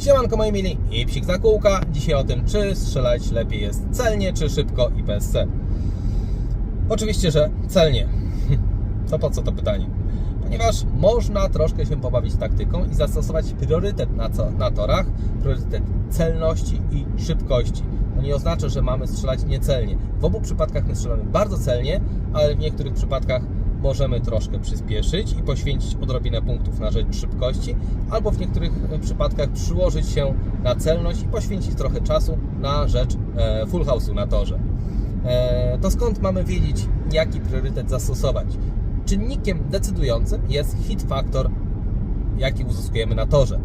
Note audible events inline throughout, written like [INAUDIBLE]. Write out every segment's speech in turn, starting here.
Siemanko moi mili, i psik za kółka. Dzisiaj o tym, czy strzelać lepiej jest celnie, czy szybko i PSC. Oczywiście, że celnie. [LAUGHS] To po co to pytanie? Ponieważ można troszkę się pobawić taktyką i zastosować priorytet na, co, na torach, priorytet celności i szybkości. To nie oznacza, że mamy strzelać niecelnie. W obu przypadkach my strzelamy bardzo celnie, ale w niektórych przypadkach możemy troszkę przyspieszyć i poświęcić odrobinę punktów na rzecz szybkości, albo w niektórych e, przypadkach przyłożyć się na celność i poświęcić trochę czasu na rzecz e, full house'u na torze. E, To skąd mamy wiedzieć, jaki priorytet zastosować? Czynnikiem decydującym jest hit factor, jaki uzyskujemy na torze.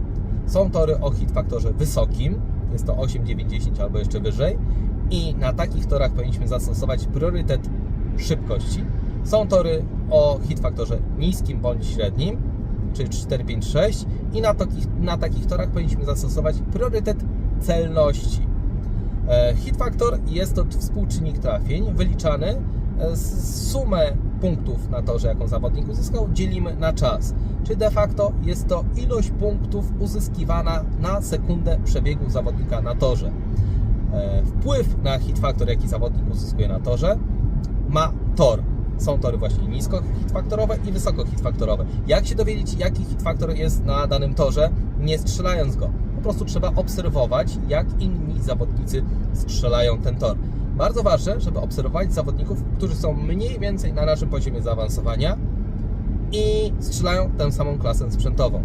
Są tory o hit faktorze wysokim, jest to 8, 9, 10 albo jeszcze wyżej i na takich torach powinniśmy zastosować priorytet szybkości. Są tory o hit faktorze niskim bądź średnim, czyli 4, 5, 6 i na, takich, na takich torach powinniśmy zastosować priorytet celności. E, Hit factor jest to współczynnik trafień wyliczany e, z sumę punktów na torze, jaką zawodnik uzyskał, dzielimy na czas. Czyli de facto jest to ilość punktów uzyskiwana na sekundę przebiegu zawodnika na torze. E, Wpływ na hit factor, jaki zawodnik uzyskuje na torze, ma tor. Są tory właśnie nisko hitfaktorowe i wysoko hitfaktorowe. Jak się dowiedzieć, jaki hitfaktor jest na danym torze, nie strzelając go? Po prostu trzeba obserwować, jak inni zawodnicy strzelają ten tor. Bardzo ważne, żeby obserwować zawodników, którzy są mniej więcej na naszym poziomie zaawansowania i strzelają tę samą klasę sprzętową.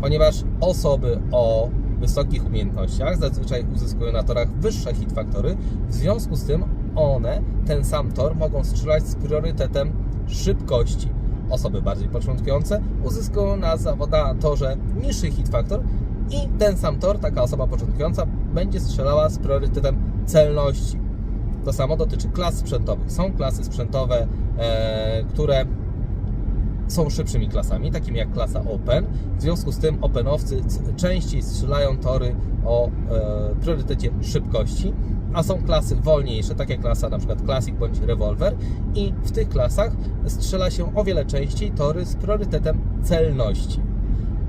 Ponieważ osoby o wysokich umiejętnościach zazwyczaj uzyskują na torach wyższe hit faktory, w związku z tym one ten sam tor mogą strzelać z priorytetem szybkości. Osoby bardziej początkujące uzyskują na zawoda torze niższy hit faktor i ten sam tor, taka osoba początkująca, będzie strzelała z priorytetem celności. To samo dotyczy klas sprzętowych. Są klasy sprzętowe, e, które są szybszymi klasami, takimi jak klasa Open. W związku z tym Openowcy częściej strzelają tory o e, priorytecie szybkości, a są klasy wolniejsze, takie klasa na przykład Classic bądź Revolver i w tych klasach strzela się o wiele częściej tory z priorytetem celności.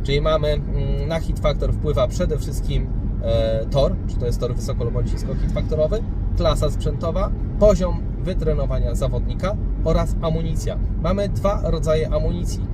Czyli mamy mm, na hit factor wpływa przede wszystkim e, tor, czy to jest tor wysoko lub nisko hit faktorowy, klasa sprzętowa, poziom wytrenowania zawodnika oraz amunicja. Mamy dwa rodzaje amunicji.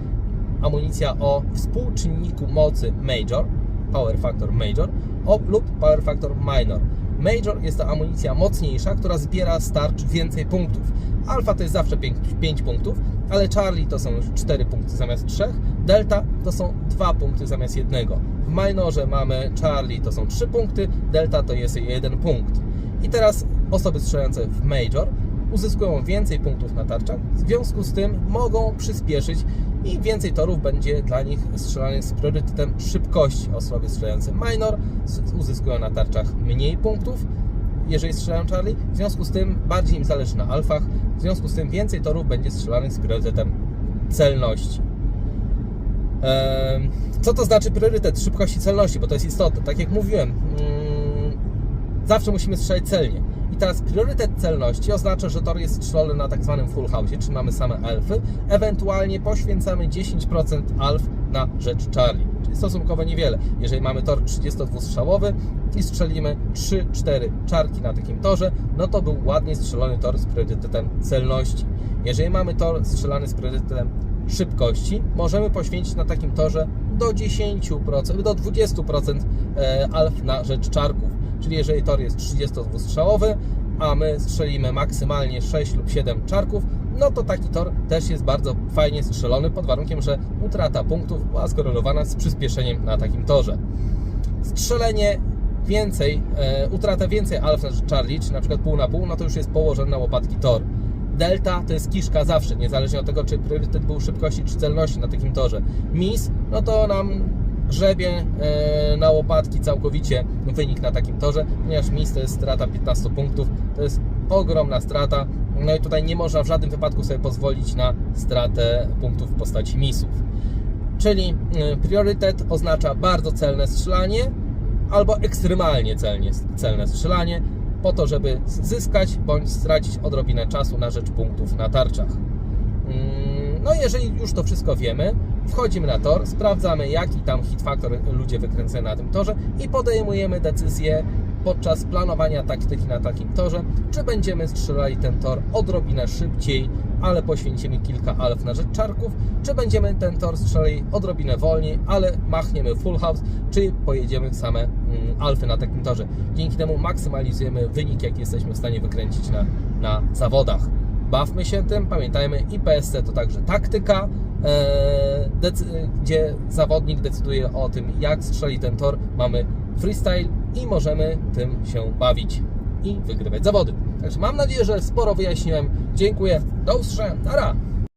Amunicja o współczynniku mocy major, power factor major o, lub power factor minor. Major jest to amunicja mocniejsza, która zbiera z tarcz więcej punktów. Alfa to jest zawsze 5, punktów, ale Charlie to są już 4 punkty zamiast 3, Delta to są 2 punkty zamiast jednego. W minorze mamy Charlie to są 3 punkty, Delta to jest 1 punkt. I teraz osoby strzelające w Major uzyskują więcej punktów na tarczach, w związku z tym mogą przyspieszyć i więcej torów będzie dla nich strzelanych z priorytetem szybkości. Osoby strzelające minor uzyskują na tarczach mniej punktów, jeżeli strzelają Charlie, w związku z tym bardziej im zależy na alfach, w związku z tym więcej torów będzie strzelanych z priorytetem celności. Co to znaczy priorytet szybkości celności? Bo to jest istotne. Tak jak mówiłem, mm, zawsze musimy strzelać celnie. I teraz priorytet celności oznacza, że tor jest strzelony na tak zwanym full house, czyli mamy same alfy, ewentualnie poświęcamy 10% alf na rzecz Charlie, czyli stosunkowo niewiele. Jeżeli mamy tor 32-strzałowy i strzelimy 3-4 czarki na takim torze, no to był ładnie strzelony tor z priorytetem celności. Jeżeli mamy tor strzelany z priorytetem szybkości, możemy poświęcić na takim torze do 10%, do 20% e, alf na rzecz czarków. Czyli jeżeli tor jest 32-strzałowy, a my strzelimy maksymalnie 6 lub 7 czarków, no to taki tor też jest bardzo fajnie strzelony pod warunkiem, że utrata punktów była skorelowana z przyspieszeniem na takim torze. Strzelenie więcej, e, utratę więcej alf na rzecz Charlie, czy na przykład pół na pół, no to już jest położony na łopatki tor. Delta to jest kiszka zawsze, niezależnie od tego, czy priorytet był szybkości czy celności na takim torze. Mis, no to nam grzebie e, na łopatki całkowicie wynik na takim torze, ponieważ to jest strata 15 punktów, to jest ogromna strata. No i tutaj nie można w żadnym wypadku sobie pozwolić na stratę punktów w postaci misów. Czyli y, priorytet oznacza bardzo celne strzelanie albo ekstremalnie celnie, celne strzelanie, po to, żeby zyskać bądź stracić odrobinę czasu na rzecz punktów na tarczach. Mm, No, jeżeli już to wszystko wiemy, wchodzimy na tor, sprawdzamy jaki tam hit factor ludzie wykręcają na tym torze i podejmujemy decyzję podczas planowania taktyki na takim torze, czy będziemy strzelali ten tor odrobinę szybciej, ale poświęcimy kilka alf na rzecz czarków, czy będziemy ten tor strzelali odrobinę wolniej, ale machniemy full house, czy pojedziemy same mm, alfy na takim torze. Dzięki temu maksymalizujemy wynik, jaki jesteśmy w stanie wykręcić na, na zawodach. Bawmy się tym, pamiętajmy, IPSC to także taktyka, gdzie zawodnik decyduje o tym, jak strzeli ten tor. Mamy freestyle i możemy tym się bawić i wygrywać zawody. Także mam nadzieję, że sporo wyjaśniłem. Dziękuję, do usłyszenia, nara!